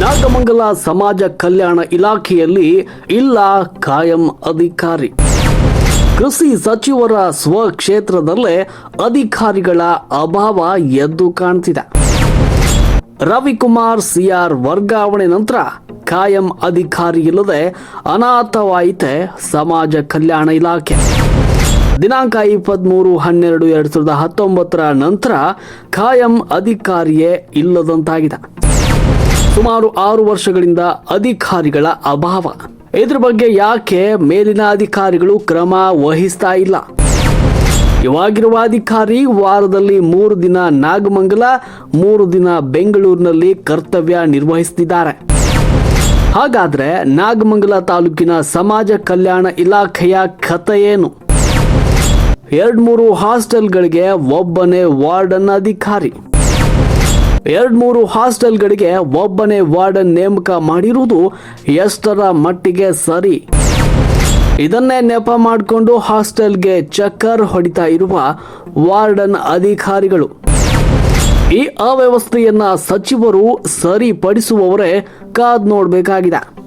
ನಾಗಮಂಗಲ ಸಮಾಜ ಕಲ್ಯಾಣ ಇಲಾಖೆಯಲ್ಲಿ ಇಲ್ಲ ಕಾಯಂ ಅಧಿಕಾರಿ. ಕೃಷಿ ಸಚಿವರ ಸ್ವಕ್ಷೇತ್ರದಲ್ಲೇ ಅಧಿಕಾರಿಗಳ ಅಭಾವ ಎದ್ದು ಕಾಣ್ತಿದೆ. ರವಿಕುಮಾರ್ ಸಿಆರ್ ವರ್ಗಾವಣೆ ನಂತರ ಕಾಯಂ ಅಧಿಕಾರಿ ಇಲ್ಲದೆ ಅನಾಥವಾಯಿತೆ ಸಮಾಜ ಕಲ್ಯಾಣ ಇಲಾಖೆ. ದಿನಾಂಕ ಇಪ್ಪತ್ಮೂರು ಹನ್ನೆರಡು ಎರಡು ಸಾವಿರದ ಹತ್ತೊಂಬತ್ತರ ನಂತರ ಕಾಯಂ ಅಧಿಕಾರಿಯೇ ಇಲ್ಲದಂತಾಗಿದೆ. ಸುಮಾರು ಆರು ವರ್ಷಗಳಿಂದ ಅಧಿಕಾರಿಗಳ ಅಭಾವ. ಇದ್ರ ಬಗ್ಗೆ ಯಾಕೆ ಮೇಲಿನ ಅಧಿಕಾರಿಗಳು ಕ್ರಮ ವಹಿಸ್ತಾ ಇಲ್ಲ? ಇವಾಗಿರುವ ಅಧಿಕಾರಿ ವಾರದಲ್ಲಿ ಮೂರು ದಿನ ನಾಗಮಂಗಲ, ಮೂರು ದಿನ ಬೆಂಗಳೂರಿನಲ್ಲಿ ಕರ್ತವ್ಯ ನಿರ್ವಹಿಸುತ್ತಿದ್ದಾರೆ ಹಾಗಾದ್ರೆ ನಾಗಮಂಗಲ ತಾಲೂಕಿನ ಸಮಾಜ ಕಲ್ಯಾಣ ಇಲಾಖೆಯ ಕಥೆ ಏನು? ಎರಡ್ಮೂರು ಹಾಸ್ಟೆಲ್ಗಳಿಗೆ ಒಬ್ಬನೇ ವಾರ್ಡನ್ ಅಧಿಕಾರಿ. ಎರಡ್ಮೂರು ಹಾಸ್ಟೆಲ್ಗಳಿಗೆ ಒಬ್ಬನೇ ವಾರ್ಡನ್ ನೇಮಕ ಮಾಡಿರುವುದು ಎಷ್ಟರ ಮಟ್ಟಿಗೆ ಸರಿ? ಇದನ್ನೇ ನೆಪ ಮಾಡಿಕೊಂಡು ಹಾಸ್ಟೆಲ್ಗೆ ಚಕ್ಕರ್ ಹೊಡಿತಾ ಇರುವ ವಾರ್ಡನ್ ಅಧಿಕಾರಿಗಳು. ಈ ಅವ್ಯವಸ್ಥೆಯನ್ನ ಸಚಿವರು ಸರಿಪಡಿಸುವವರೇ ಕಾದ್ ನೋಡಬೇಕಾಗಿದೆ.